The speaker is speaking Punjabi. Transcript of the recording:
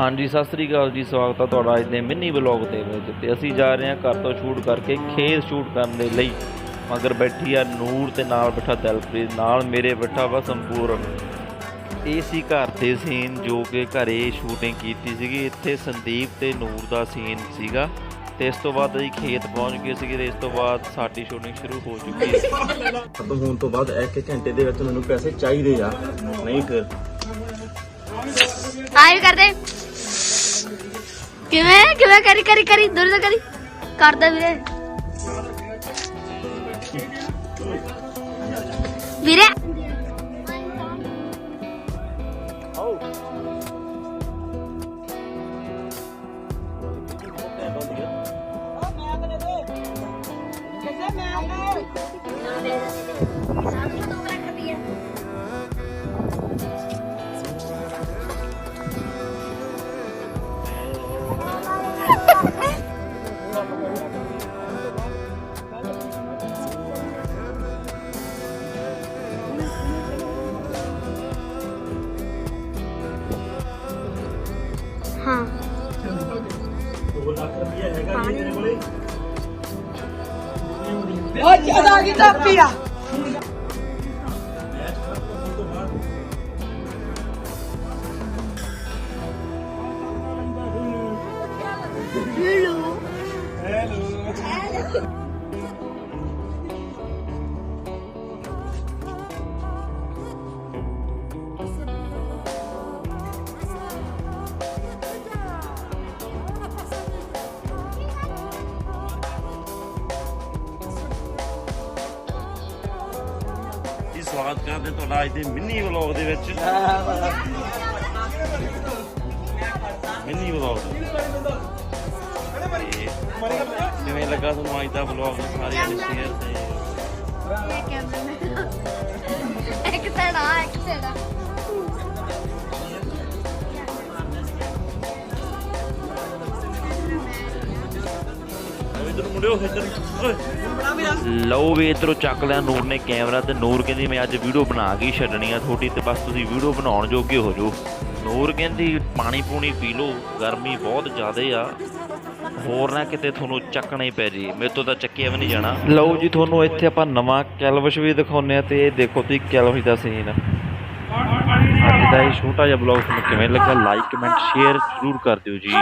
ਹਾਂਜੀ ਸਤਿ ਸ੍ਰੀ ਅਕਾਲ ਜੀ ਸਵਾਗਤ ਹੈ ਤੁਹਾਡਾ ਅੱਜ ਦੇ ਮਿੰਨੀ ਵਲੌਗ ਦੇ ਵਿੱਚ ਤੇ ਅਸੀਂ ਜਾ ਰਹੇ ਹਾਂ ਘਰ ਤੋਂ ਸ਼ੂਟ ਕਰਕੇ ਖੇਤ ਸ਼ੂਟ ਕਰਨ ਦੇ ਲਈ। ਮਗਰ ਬੈਠੀ ਆ ਨੂਰ ਤੇ ਨਾਲ ਬੈਠਾ ਦਿਲਪ੍ਰੀਤ ਨਾਲ ਮੇਰੇ ਬੈਠਾ ਵਾ ਸੰਪੂਰਨ। ਇਹ ਸੀ ਘਰ ਦੇ ਸੀਨ ਜੋ ਕਿ ਘਰੇ ਸ਼ੂਟਿੰਗ ਕੀਤੀ ਸੀਗੀ। ਇੱਥੇ ਸੰਦੀਪ ਤੇ ਨੂਰ ਦਾ ਸੀਨ ਸੀਗਾ। ਤੇ ਇਸ ਤੋਂ ਬਾਅਦ ਅਸੀਂ ਖੇਤ ਪਹੁੰਚ ਗਏ ਸੀਗੇ ਤੇ ਇਸ ਤੋਂ ਬਾਅਦ ਸਾਡੀ ਸ਼ੂਟਿੰਗ ਸ਼ੁਰੂ ਹੋ ਚੁੱਕੀ ਹੈ ਖਤਮ ਹੋਣ ਤੋਂ ਬਾਅਦ ਇੱਕ ਘੰਟੇ ਦੇ ਵਿੱਚ ਮੈਨੂੰ ਪੈਸੇ ਚਾਹੀਦੇ ਆ। ਨਹੀਂ ਫਿਰ। ਆਏ ਕਰਦੇ। ਕਿਵੇਂ? ਕਿਵੇਂ? ਕਰੀ ਕਰੀ ਕਰੀ। ਦੁਰ ਦੁਰ ਕਰੀ। ਕਰਦਾ ਵੀਰੇ। ਵੀਰੇ। ਹਾਂ। 2 ਲੱਖ ਰੁਪਏ ਹੈਗਾ ਜੀ ਤੇਰੇ ਕੋਲੇ ਉਹ ਜ਼ਿਆਦਾ ਕੀ ਕਾਪੀ ਆ ਜੀ ਸਵਾਗਤ ਕਰਦੇ ਤੁਹਾਡਾ ਅੱਜ ਦੇ ਮਿੰਨੀ ਵਲੌਗ ਦੇ ਵਿੱਚ। Mini vlog. ਕਿਵੇਂ ਲੱਗਾ ਤੁਹਾਨੂੰ ਅੱਜ ਦਾ ਵਲੌਗ ਸਾਰਿਆਂ ਨੇ ਸ਼ੇਅਰ ਤੇ? ਇੱਕ ਸੜਾ ਇੱਕ ਸੜਾ ਇਧਰ ਮੁੜਿਓ ਇੱਧਰ। ਓਏ। ਲਓ ਵੀ ਇਧਰੋਂ ਚੱਕ ਲਿਆ ਨੂਰ ਨੇ ਕੈਮਰਾ ਤੇ ਨੂਰ ਕਹਿੰਦੀ ਮੈਂ ਅੱਜ ਵੀਡੀਓ ਬਣਾ ਕੇ ਛੱਡਣੀ ਆ ਤੁਹਾਡੀ ਤੇ ਬਸ ਤੁਸੀਂ ਵੀਡੀਓ ਬਣਾਉਣ ਜੋਗੇ ਹੋ ਜਾਓ। ਨੂਰ ਕਹਿੰਦੀ ਪਾਣੀ ਪੂਣੀ ਪੀ ਲਓ, ਗਰਮੀ ਬਹੁਤ ਜ਼ਿਆਦੇ ਆ। ਹੋਰ ਨਾ ਕਿਤੇ ਤੁਹਾਨੂੰ ਚੱਕਣਾ ਹੀ ਪੈ ਜੀ, ਮੇਰੇ ਤੋਂ ਤਾਂ ਚੱਕਿਆ ਵੀ ਨਹੀਂ ਜਾਣਾ। ਲਓ ਜੀ, ਤੁਹਾਨੂੰ ਇੱਥੇ ਆਪਾਂ ਨਵਾਂ ਕੈਲਵਸ਼ ਵੀ ਦਿਖਾਉਂਦੇ ਆ ਤੇ ਇਹ ਦੇਖੋ ਤੁਸੀਂ ਕੈਲਵਸ਼ ਦਾ ਸੀਨ ਅੱਜ ਦਾ ਇਹ ਛੋਟਾ ਜਿਹਾ ਬਲੌਗ ਤੁਹਾਨੂੰ ਕਿਵੇਂ ਲੱਗਾ ਲਾਈਕ ਕਮੈਂਟ ਸ਼ੇਅਰ ਜ਼ਰੂਰ ਕਰ ਦਿਓ ਜੀ।